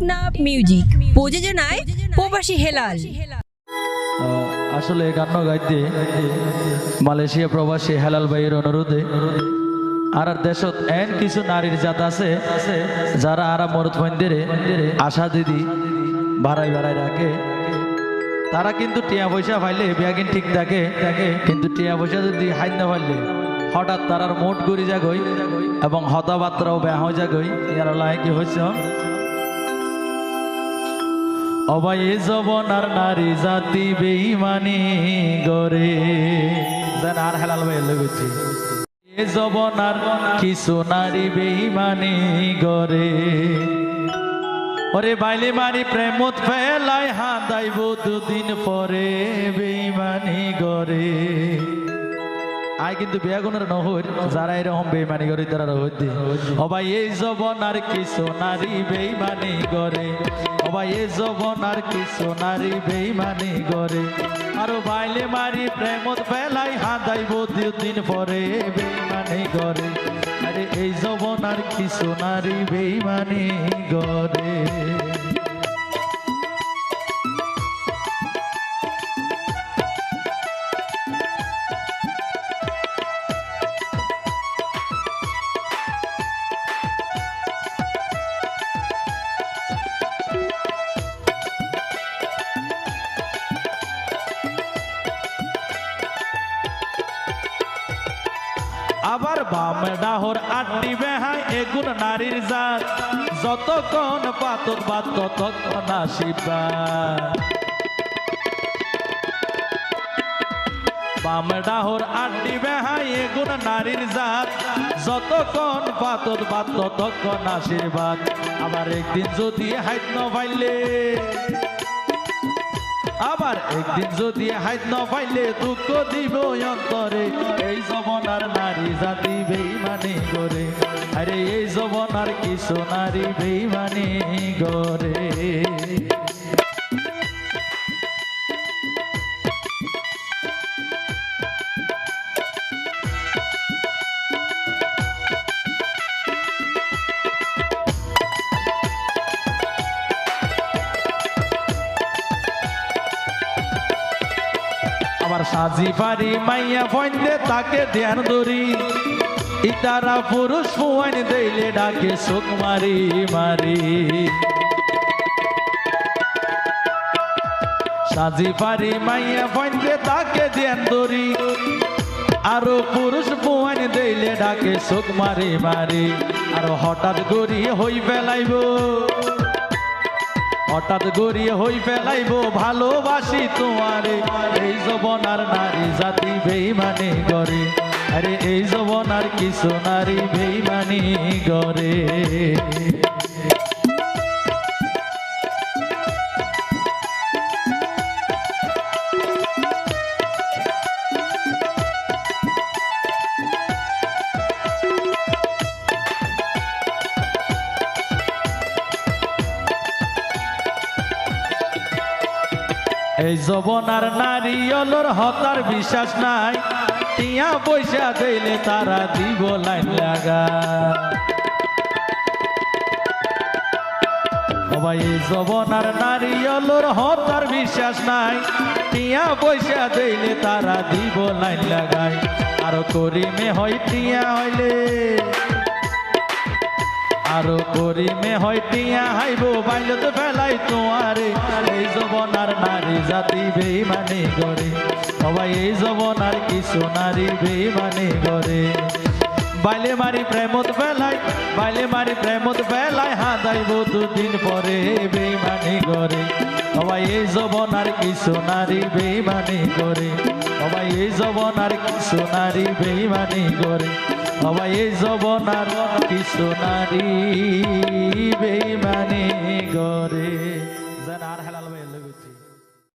Teknaf music প্রযোজনায় প্রবাসী হেলাল। আসলে গান গাইতে মালয়েশিয়া প্রবাসী হেলাল ভাইয়ের অনুরোধে আর দেশত এন কিছু নারীর জাত আছে, যারা আরা মরুত মন্দিরে আশা দিদি বাড়াই বাড়াই রাখে। তারা কিন্তু টিয়া পয়সা পাইলে ব্যাগিন ঠিক থাকে, কিন্তু টিয়া পয়সা যদি হাইন না পারলে হঠাৎ তারার মোট গড়ি যাগই এবং হতাবাত্রাও ব্যাহ যাগই। ইয়ার লাই কি হয়েছে অবায়ে জবনার নারী জাতি বেইমানি গরে আর হেলাল ভাই লেগেছি এ জবনার কিছু নারী বেইমানি গরে ওরে বাইলে মারি প্রেমত ফেলাই হাঁদাইব দুদিন পরে বেইমানি গরে আই কিন্তু বেগুনের নহর, যারা এরকম বেইমানি করে তারা রহতি অবাই এই জবনার কিছু নারী বেইমানি করে। অবাই এই জবনার কিছু নারী বেইমানি করে। আর বাইলে মারি প্রেমত ফেলাই হাঁদাইব দুদিন পরে বেইমানি করে। আরে, এই জবনার কিছু নারী বেইমানি করে। বাম ডাহর আটটি বেহাই এগুন নারীর জাত। যতক্ষণ পাতত বাত ততক্ষণ আসিবা বাম ডাহর আটটি বেহাই এগুন নারীর জাত। যতক্ষণ পাতত বাত ততক্ষণ আশীর্বাদ আবার একদিন যদি হাইত ন পাইলে আবার একদিন যদি হাইত না পাইলে দুঃখ দিব অন্তরে। এই জবনার নারী জাতি বেইমানি করে। আরে এই জবনার কিছু নারী বেইমানি করে। আমার সাজি পারি মাইয়া ফইন্দে তাকে ধ্যান ধরি। ইতারা পুরুষ ফুয়াইন দেইলে ডাকে সুখ মারি মারি। সাজি পারি মাইয়া ফইন্দে তাকে ধ্যান ধরি। আরও পুরুষ ফুয়াইন দেইলে ডাকে সুখ মারি মারি। আরও হঠাৎ গড়ি হই ফেলাইব হঠাৎ গড়িয়ে হই ফেলাইব, ভালোবাসি তোমারে। এই জবন আর নারী জাতি বেইমানি করে। আরে এই জবনার কিছু নারী বেইমানি করে। এই জবনার নারী অলর হতার বিশ্বাস নাই। টিয়া পয়সা দিলে তারা দিব লাইন লাগা। সবাই এই নারী অলর হতার বিশ্বাস নাই। টিয়া পয়সা দিলে তারা দিব লাইন লাগাই আর করিমে হয় টিয়া হইলে। আরও করিমে হয় টিয়া হাইব বাইলত ফেলাই তোমারে। এই জবনার নারী জাতি বেইমানি করে। সবাই এই জবনার কিছু নারী বেইমানি করে। বাইলে মারি প্রেমত বেলাই বাইলে মারি প্রেমত বেলাই হাদাইব দুদিন পরে বেইমানি করে। সবাই এই জবনার কিছু নারী বেইমানি করে। সবাই এই জবনার কিছু নারী বেইমানি করে। সবাই এই জবনার কিছু নারী বেইমানি গরে যেন আর হেলাল